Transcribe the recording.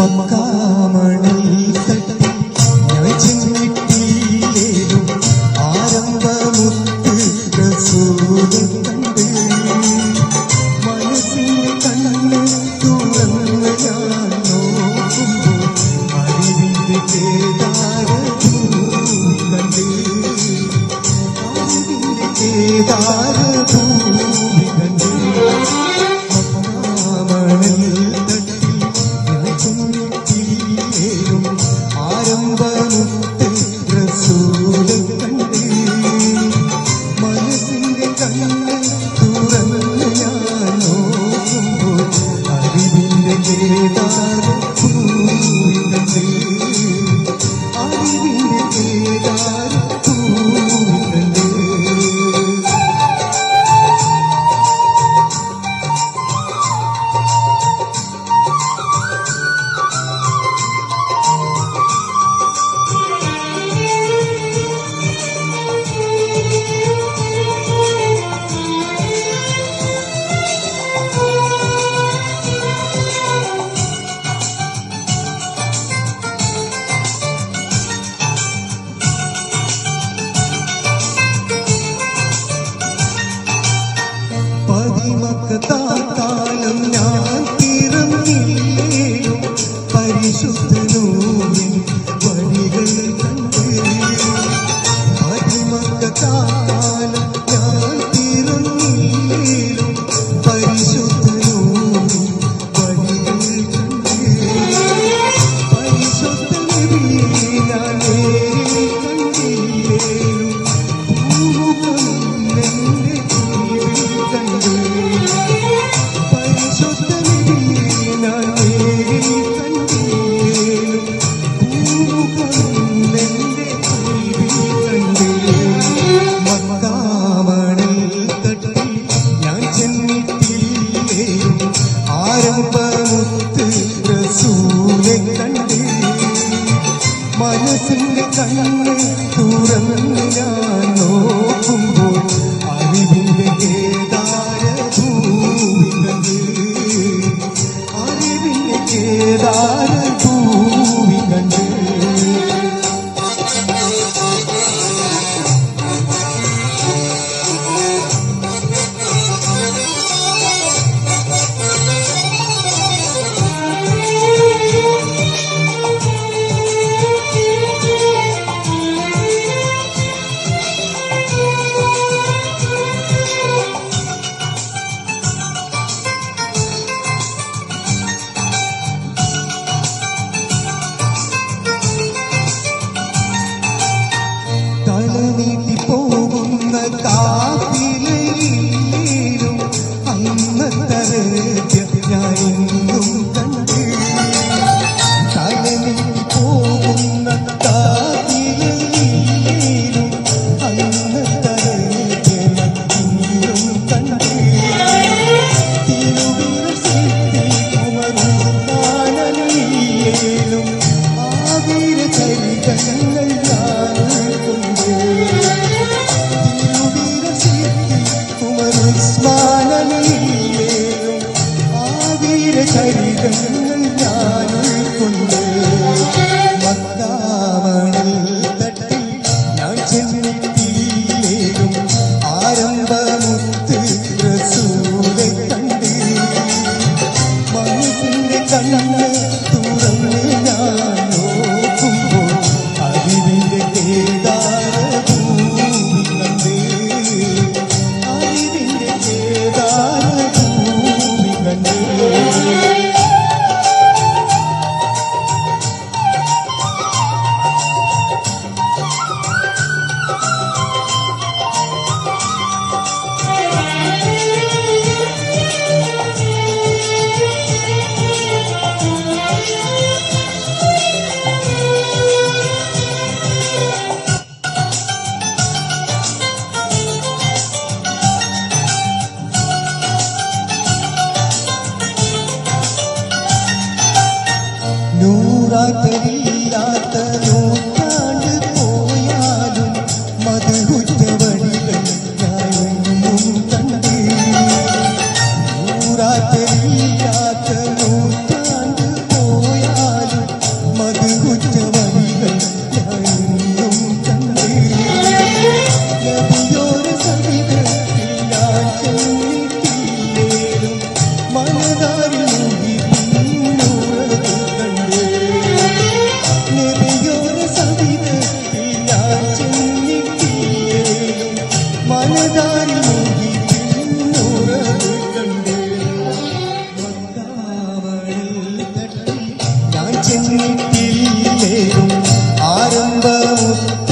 മക്കാമണി തട്ടി ഞാൻ ചെന്നിട്ടിയിലേതും ആരംഭമുത്ത് പ്രസൂതം കണ്ട്. മനസ്സിന് കണ്ണ് തുറന്ന് ഞാൻ നോക്കുമ്പോൾ അറിവിന്റെ കേദാരഭൂ കണ്ട്. അറിവിന്റെ കേദാരഭൂ Devar, who is the मक्ता ആരംഭമുത്ത് റസൂലെ കണ്ടേ. മനസ്സിന്റെ കണ്ണ് തുറന്നു ഞാൻ നോക്കുമ്പോൾ അറിവിന്റെ കേദാര ഭൂമിതത് അറിവിന്റെ കേദാര സ്മാനമില്ലേലും ആവീര ചരിതങ്ങൾ रात तेरी বান্দা